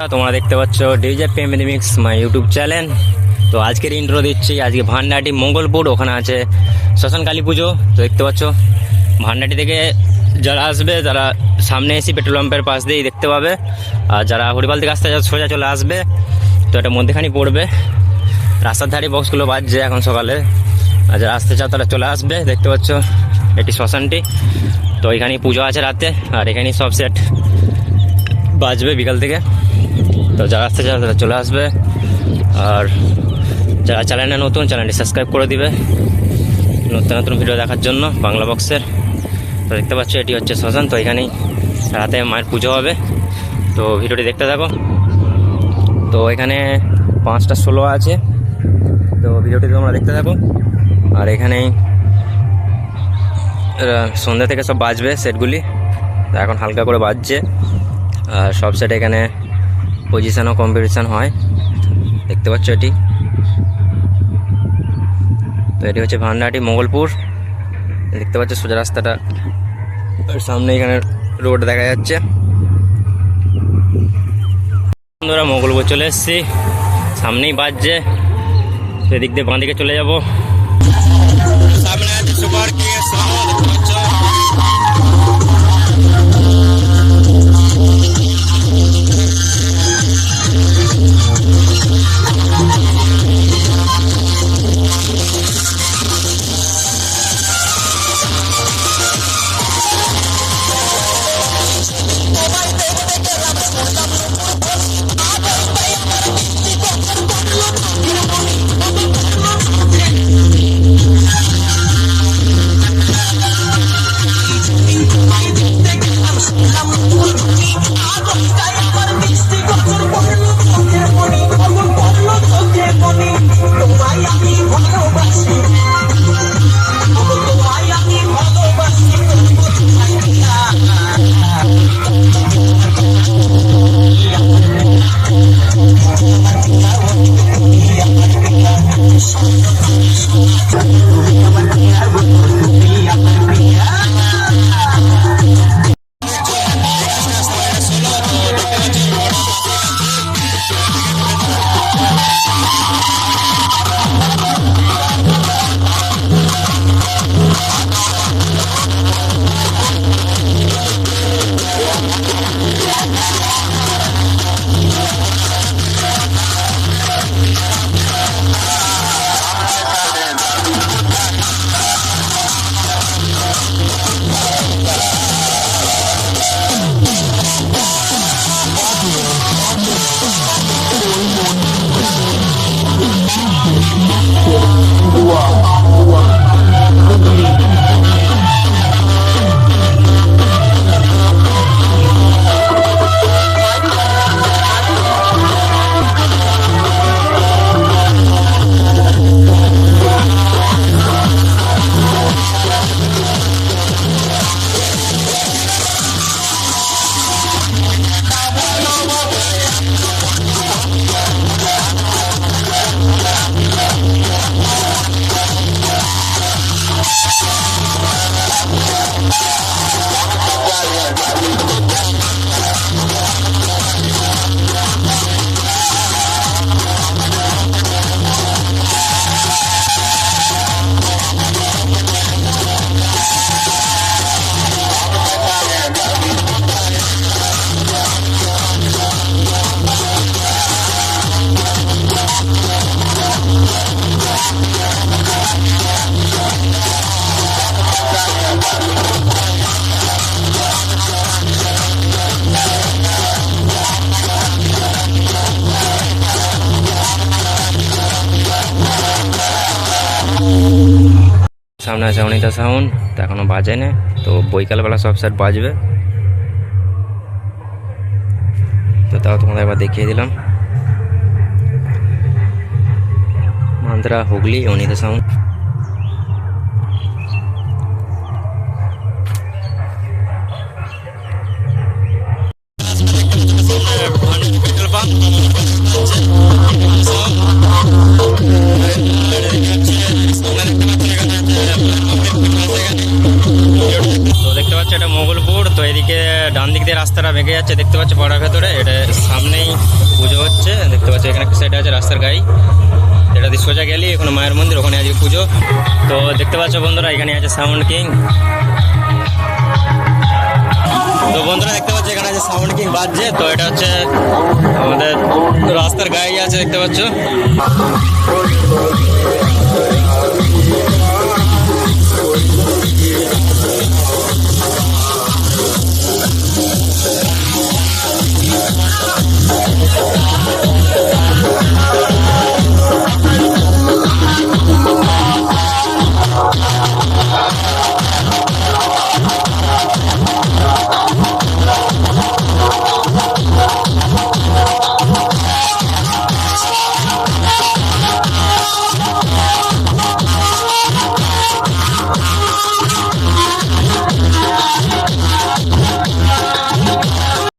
তোমরা দেখতে পাচ্ছ ডিজে পেমিক্স মাই ইউটিউব চ্যানেল তো আজকের ইন্ট্রো দিচ্ছি, আজকে ভান্ডাটি মঙ্গলপুর, ওখানে আছে শ্মশান কালী পুজো। তো দেখতে পাচ্ছ ভান্ডাটি থেকে যারা আসবে, তারা সামনে এসে পেট্রোল পাম্পের পাশ দিয়েই দেখতে পাবে। আর যারা হরিপাল থেকে আসতে সোজা চলে আসবে। তো এটা মধ্যেখানি পড়বে। রাস্তার ধারে বক্সগুলো বাজছে এখন সকালে। আর যারা আসতে চাও, তারা চলে আসবে। দেখতে পাচ্ছ এটি শ্মশানটি তো এখানেই পুজো আছে রাতে, আর এখানেই সব সেট বাজবে বিকাল থেকে। তো যারা আসতে চাও তারা চলে আসবে। আর যারা চ্যানেলে নতুন চ্যানেলটি সাবস্ক্রাইব করে দিবে। নতুন নতুন ভিডিও দেখার জন্য বাংলা বক্সের তো দেখতে পাচ্ছ, এটি হচ্ছে শ্মশান। তো এখানেই রাতে মায়ের পুজো হবে। তো ভিডিওটি দেখতে থাকো। তো এখানে পাঁচটা ষোলো আছে। তো ভিডিওটি তোমরা দেখতে থাকো। আর এখানেই সন্ধ্যা থেকে সব বাজবে সেটগুলি এখন হালকা করে বাজছে। আর সব সেট এখানে পজিশানও কম্পিটিশান হয়। দেখতে পাচ্ছ এটি। তো এটি হচ্ছে ভান্ডাটি মঙ্গলপুর দেখতে পাচ্ছ সোজা রাস্তাটা। সামনে এখানে রোড দেখা যাচ্ছে। বন্ধুরা মঙ্গলপুর চলে এসেছি। সামনেই বাজছে। সেদিক দিয়ে বাঁ দিকে চলে যাব। সামনে আছে সুপার কিং সামনে আছে অনিতা সাউন্ড তো এখনও বাজে না তো বৈকালবেলা সব সেট বাজবে। তো তাও তোমাদের একবার দেখিয়ে দিলাম। মান্দ্রা হুগলি, অনিতা সাউন্ড এদিকে ডান দিক দিয়ে রাস্তাটা ভেঙে যাচ্ছে, দেখতে পাচ্ছ পাড়ার ভেতরে। এটা সামনেই পুজো হচ্ছে, দেখতে পাচ্ছ এখানে একটা সাইডে আছে রাস্তার গায়ে এটা দিয়ে সোজা গেলি, এখানে মায়ের মন্দির, ওখানে আজকে পুজো। তো দেখতে পাচ্ছ বন্ধুরা, এখানে আছে সাউন্ড কিং। তো বন্ধুরা, দেখতে পাচ্ছ এখানে আছে সাউন্ড কিং বাজছে, তো এটা হচ্ছে আমাদের রাস্তার গায়ে আছে, দেখতে পাচ্ছ।